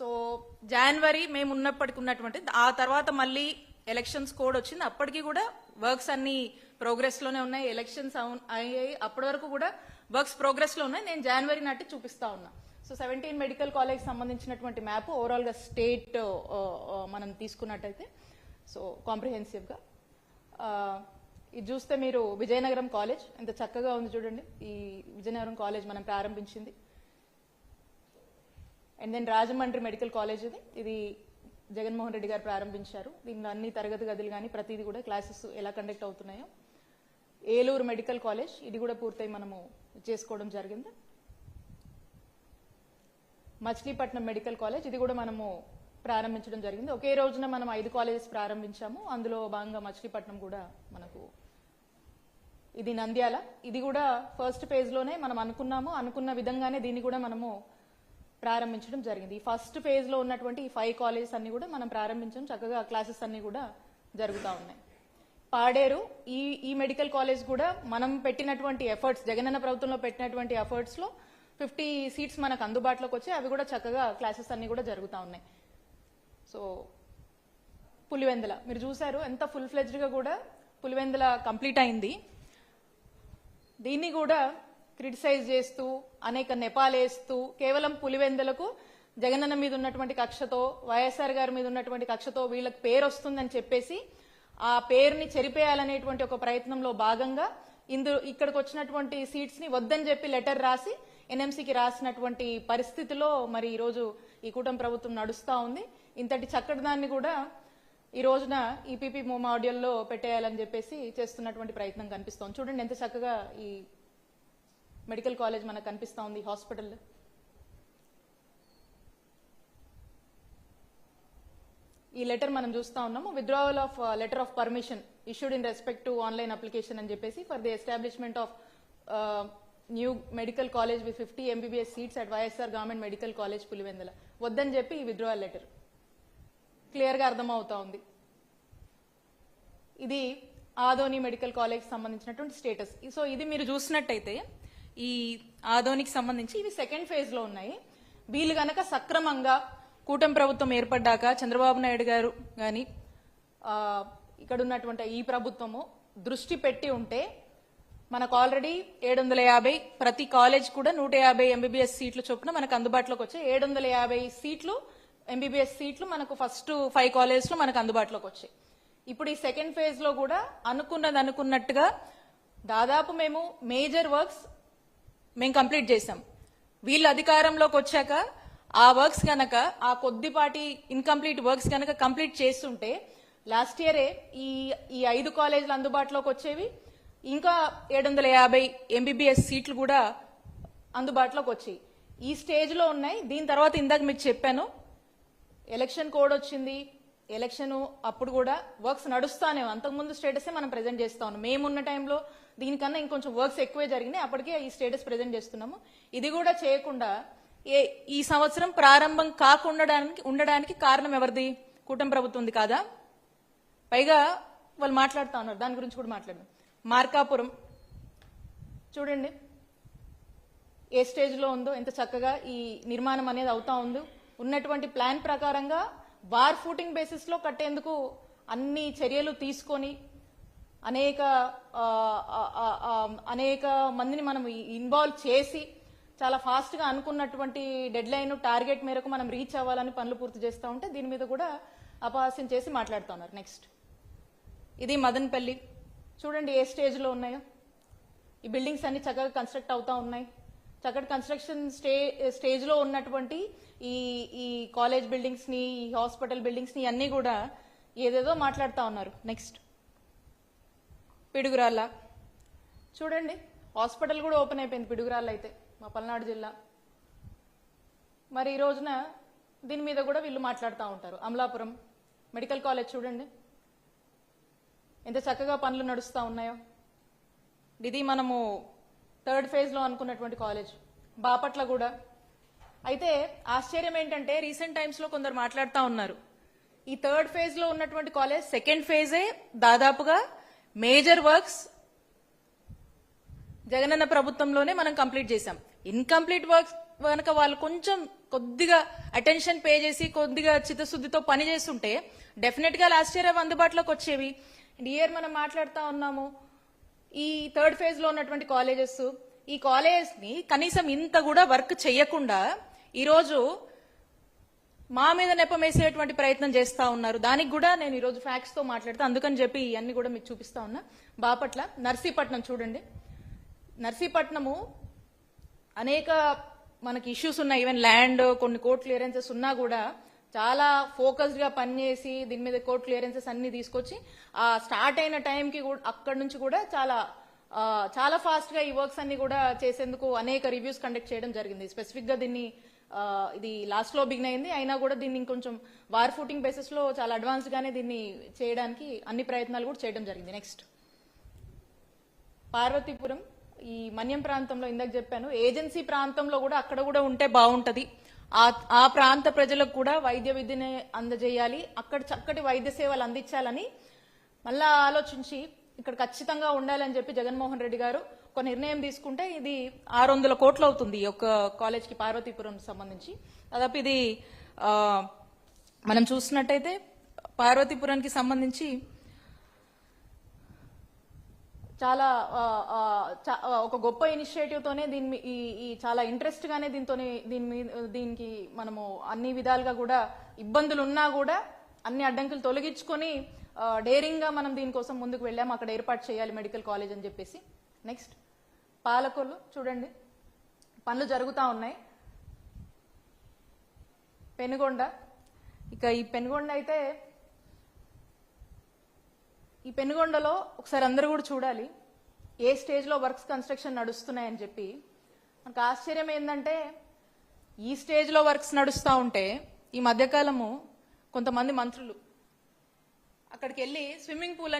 So జనవరి మేము ఉన్నప్పటికి ఉన్నటువంటి ఆ తర్వాత మళ్ళీ ఎలక్షన్స్ కోడ్ వచ్చింది. అప్పటికి కూడా వర్క్స్ అన్ని ప్రోగ్రెస్లోనే ఉన్నాయి. ఎలక్షన్స్ అయ్యాయి. అప్పటి వరకు కూడా వర్క్స్ ప్రోగ్రెస్లో ఉన్నాయి. నేను జనవరి నాటి చూపిస్తా ఉన్నా. సో సెవెంటీన్ మెడికల్ కాలేజ్ సంబంధించినటువంటి మ్యాప్ ఓవరాల్గా స్టేట్ uh, uh, మనం తీసుకున్నట్టయితే సో కాంప్రిహెన్సివ్గా. Uh, ఇది చూస్తే మీరు విజయనగరం కాలేజ్ ఎంత చక్కగా ఉంది చూడండి. ఈ విజయనగరం కాలేజ్ మనం ప్రారంభించింది. And then Rajahmundry medical college ఇది. ఇది జగన్మోహన్ రెడ్డి గారు ప్రారంభించారు. దీనిలో అన్ని తరగతి గదులు కానీ ప్రతిదీ కూడా క్లాసెస్ ఎలా కండక్ట్ అవుతున్నాయో. ఏలూరు మెడికల్ కాలేజ్ ఇది కూడా పూర్తయి మనము చేసుకోవడం జరిగింది. మచిలీపట్నం మెడికల్ కాలేజ్ ఇది కూడా మనము ప్రారంభించడం జరిగింది. ఒకే రోజున మనం ఐదు కాలేజెస్ ప్రారంభించాము. అందులో భాగంగా మచిలీపట్నం కూడా మనకు ఇది నంద్యాల. ఇది కూడా ఫస్ట్ పేజ్లోనే మనం అనుకున్నాము. అనుకున్న విధంగానే దీన్ని కూడా మనము ప్రారంభించడం జరిగింది. ఈ ఫస్ట్ ఫేజ్లో ఉన్నటువంటి ఈ ఫైవ్ కాలేజెస్ అన్ని కూడా మనం ప్రారంభించడం చక్కగా క్లాసెస్ అన్ని కూడా జరుగుతూ ఉన్నాయి. పాడేరు ఈ ఈ మెడికల్ కాలేజ్ కూడా మనం పెట్టినటువంటి ఎఫర్ట్స్ జగనన్న ప్రభుత్వంలో పెట్టినటువంటి ఎఫర్ట్స్లో ఫిఫ్టీ సీట్స్ మనకు అందుబాటులోకి వచ్చి అవి కూడా చక్కగా క్లాసెస్ అన్ని కూడా జరుగుతూ ఉన్నాయి. సో పులివెందుల మీరు చూశారు ఎంత ఫుల్ ఫ్లెజ్డ్గా కూడా పులివెందుల కంప్లీట్ అయింది. దీన్ని కూడా క్రిటిసైజ్ చేస్తూ అనేక నెపాలేస్తూ కేవలం పులివెందులకు జగనన్న మీద ఉన్నటువంటి కక్షతో వైఎస్ఆర్ గారి మీద ఉన్నటువంటి కక్షతో వీళ్ళకి పేరు వస్తుందని చెప్పేసి ఆ పేరుని చెరిపేయాలనేటువంటి ఒక ప్రయత్నంలో భాగంగా ఇందు ఇక్కడికి వచ్చినటువంటి సీట్స్ని వద్దని చెప్పి లెటర్ రాసి ఎన్ఎంసీకి రాసినటువంటి పరిస్థితిలో మరి ఈరోజు ఈ కూటమి ప్రభుత్వం నడుస్తూ ఉంది. ఇంతటి చక్కటి దాన్ని కూడా ఈ రోజున ఈపీపీ మాడ్యూల్లో పెట్టేయాలని చెప్పేసి చేస్తున్నటువంటి ప్రయత్నం కనిపిస్తోంది. చూడండి ఎంత చక్కగా ఈ మెడికల్ కాలేజ్ మనకు కనిపిస్తూ ఉంది హాస్పిటల్. ఈ లెటర్ మనం చూస్తా ఉన్నాము. Withdrawal of letter of permission issued in respect to online application అని చెప్పేసి for the establishment of new medical college with fifty MBBS seats at YSR government medical college Pulivendula వద్దని చెప్పి ఈ విత్డ్రావల్ లెటర్ క్లియర్గా అర్థమవుతా ఉంది. ఇది ఆదోని మెడికల్ కాలేజ్ సంబంధించినటువంటి స్టేటస్ సో ఇది మీరు చూసినట్టయితే ఈ ఆదోనికి సంబంధించి ఇవి సెకండ్ ఫేజ్లో ఉన్నాయి. వీళ్ళు గనక సక్రమంగా కూటమి ప్రభుత్వం ఏర్పడ్డాక చంద్రబాబు నాయుడు గారు కానీ ఇక్కడ ఉన్నటువంటి ఈ ప్రభుత్వము దృష్టి పెట్టి ఉంటే మనకు ఆల్రెడీ ఏడు వందల యాభై ప్రతి కాలేజ్ కూడా నూట యాభై ఎంబీబీఎస్ సీట్లు చొప్పున మనకు అందుబాటులోకి వచ్చాయి. ఏడు వందల యాభై సీట్లు ఎంబీబీఎస్ సీట్లు మనకు ఫస్ట్ ఫైవ్ కాలేజెస్లో మనకు అందుబాటులోకి వచ్చాయి. ఇప్పుడు ఈ సెకండ్ ఫేజ్లో కూడా అనుకున్నది అనుకున్నట్టుగా దాదాపు మేము మేజర్ వర్క్స్ మేము కంప్లీట్ చేసాం. వీళ్ళు అధికారంలోకి వచ్చాక ఆ వర్క్స్ కనుక ఆ కొద్దిపాటి ఇన్కంప్లీట్ వర్క్స్ కనుక కంప్లీట్ చేస్తుంటే లాస్ట్ ఇయరే ఈ ఈ ఐదు కాలేజీలు అందుబాటులోకి వచ్చేవి. ఇంకా ఏడు వందల యాభై ఎంబీబీఎస్ సీట్లు కూడా అందుబాటులోకి వచ్చాయి. ఈ స్టేజ్లో ఉన్నాయి. దీని తర్వాత ఇందాక మీకు చెప్పాను ఎలక్షన్ కోడ్ వచ్చింది ఎలక్షన్ అప్పుడు కూడా వర్క్స్ నడుస్తానే అంతకుముందు స్టేటసే మనం ప్రెజెంట్ చేస్తా ఉన్నాం. మేమున్న టైంలో దీనికన్నా ఇంకొంచెం వర్క్స్ ఎక్కువే జరిగినాయి. అప్పటికే ఈ స్టేటస్ ప్రెజెంట్ చేస్తున్నాము. ఇది కూడా చేయకుండా ఏ ఈ సంవత్సరం ప్రారంభం కాకుండా ఉండడానికి కారణం ఎవరిది? కూటమి ప్రభుత్వం ఉంది కాదా? పైగా వాళ్ళు మాట్లాడుతా ఉన్నారు. దాని గురించి కూడా మాట్లాడదాం. మార్కాపురం. చూడండి. ఏ స్టేజ్లో ఉందో ఎంత చక్కగా ఈ నిర్మాణం అనేది అవుతా ఉందో. ఉన్నటువంటి ప్లాన్ ప్రకారంగా వార్ ఫూటింగ్ బేసిస్లో కట్టేందుకు అన్ని చర్యలు తీసుకొని అనేక అనేక మందిని మనం ఇన్వాల్వ్ చేసి చాలా ఫాస్ట్గా అనుకున్నటువంటి డెడ్ లైన్ టార్గెట్ మేరకు మనం రీచ్ అవ్వాలని పనులు పూర్తి చేస్తూ ఉంటే దీని మీద కూడా అపహాస్యం చేసి మాట్లాడుతూ ఉన్నారు నెక్స్ట్ ఇది మదన్పల్లి. చూడండి ఏ స్టేజ్లో ఉన్నాయో. ఈ బిల్డింగ్స్ అన్ని చక్కగా కన్స్ట్రక్ట్ అవుతా ఉన్నాయి. చక్కటి కన్స్ట్రక్షన్ స్టే స్టేజ్లో ఉన్నటువంటి ఈ ఈ కాలేజ్ బిల్డింగ్స్ని ఈ హాస్పిటల్ బిల్డింగ్స్ని అన్ని కూడా ఏదేదో మాట్లాడుతూ ఉన్నారు. నెక్స్ట్ పిడుగురాళ్ళ. చూడండి హాస్పిటల్ కూడా ఓపెన్ అయిపోయింది పిడుగురాళ్ళ అయితే మా పల్నాడు జిల్లా. మరి ఈ రోజున దీని మీద కూడా వీళ్ళు మాట్లాడుతూ ఉంటారు. అమలాపురం మెడికల్ కాలేజ్ చూడండి. ఎంత చక్కగా పనులు నడుస్తూ ఉన్నాయో. ఇది మనము థర్డ్ ఫేజ్లో అనుకున్నటువంటి కాలేజ్. బాపట్ల కూడా. అయితే ఆశ్చర్యం ఏంటంటే రీసెంట్ టైమ్స్లో కొందరు మాట్లాడుతూ ఉన్నారు. ఈ థర్డ్ ఫేజ్లో ఉన్నటువంటి కాలేజ్ సెకండ్ ఫేజే దాదాపుగా మేజర్ వర్క్స్ జగనన్న ప్రభుత్వంలోనే మనం కంప్లీట్ చేశాం. ఇన్కంప్లీట్ వర్క్స్ కనుక వాళ్ళు కొంచెం కొద్దిగా అటెన్షన్ పే చేసి కొద్దిగా చిత్తశుద్ధితో పని చేస్తుంటే డెఫినెట్గా లాస్ట్ ఇయర్ అవి అందుబాటులోకి వచ్చేవి. ఇయర్ మనం మాట్లాడుతూ ఉన్నాము. ఈ థర్డ్ ఫేజ్లో ఉన్నటువంటి కాలేజెస్ ఈ కాలేజెస్ని కనీసం ఇంత కూడా వర్క్ చేయకుండా ఈరోజు మా మీద నెపమేసేటువంటి ప్రయత్నం చేస్తా ఉన్నారు. దానికి కూడా నేను ఈరోజు ఫ్యాక్ట్స్తో మాట్లాడుతా. అందుకని చెప్పి ఇవన్నీ కూడా మీకు చూపిస్తా ఉన్నా. బాపట్ల నర్సీపట్నం చూడండి. నర్సీపట్నము అనేక మనకి ఇష్యూస్ ఉన్నాయి. ఈవెన్ ల్యాండ్ కొన్ని కోర్టు క్లియరెన్సెస్ ఉన్నా కూడా చాలా ఫోకస్డ్గా పనిచేసి దీని మీద కోర్ట్ క్లియరెన్సెస్ అన్ని తీసుకొచ్చి ఆ స్టార్ట్ అయిన టైంకి కూడా అక్కడి నుంచి కూడా చాలా చాలా ఫాస్ట్గా ఈ వర్క్స్ అన్ని కూడా చేసేందుకు అనేక రివ్యూస్ కండక్ట్ చేయడం జరిగింది. స్పెసిఫిక్గా దీన్ని ఇది లాస్ట్లో బిగిన్ అయింది. అయినా కూడా దీన్ని ఇంకొంచెం వార్ ఫుటింగ్ బేసిస్లో చాలా అడ్వాన్స్డ్గానే దీన్ని చేయడానికి అన్ని ప్రయత్నాలు కూడా చేయడం జరిగింది. నెక్స్ట్ పార్వతీపురం ఈ మన్యం ప్రాంతంలో ఇందాక చెప్పాను. ఏజెన్సీ ప్రాంతంలో కూడా అక్కడ కూడా ఉంటే బాగుంటుంది. ఆ ప్రాంత ప్రజలకు కూడా వైద్య విద్యని అందజేయాలి. అక్కడ చక్కటి వైద్య సేవలు అందించాలని మళ్ళా ఆలోచించి ఇక్కడ ఖచ్చితంగా ఉండాలని చెప్పి జగన్మోహన్ రెడ్డి గారు ఒక నిర్ణయం తీసుకుంటే ఇది ఆరు వందల కోట్లు అవుతుంది ఒక కాలేజ్కి పార్వతీపురం సంబంధించి. దాదాపు ఇది మనం చూసినట్టయితే పార్వతీపురానికి సంబంధించి చాలా చా- ఒక గొప్ప ఇనిషియేటివ్ తోనే దీని మీ- ఈ ఈ చాలా ఇంట్రెస్ట్ గానే దీని మీద దీనికి మనము అన్ని విధాలుగా కూడా ఇబ్బందులు ఉన్నా కూడా అన్ని అడ్డంకులు తొలగించుకొని డేరింగ్గా మనం దీనికోసం ముందుకు వెళ్ళాము. అక్కడ ఏర్పాటు చేయాలి మెడికల్ కాలేజ్ అని చెప్పేసి. నెక్స్ట్ పాలకొల్లు చూడండి. పనులు జరుగుతూ ఉన్నాయి. పెనుగొండ. ఇక ఈ పెనుగొండ అయితే ఈ పెనుగొండలో ఒకసారి అందరూ కూడా చూడాలి. ఏ స్టేజ్లో వర్క్స్ కన్స్ట్రక్షన్ నడుస్తున్నాయని చెప్పి. మనకు ఆశ్చర్యం ఏంటంటే ఈ స్టేజ్లో వర్క్స్ నడుస్తూ ఉంటే ఈ మధ్యకాలము కొంతమంది మంత్రులు అక్కడికి వెళ్ళి స్విమ్మింగ్ పూల్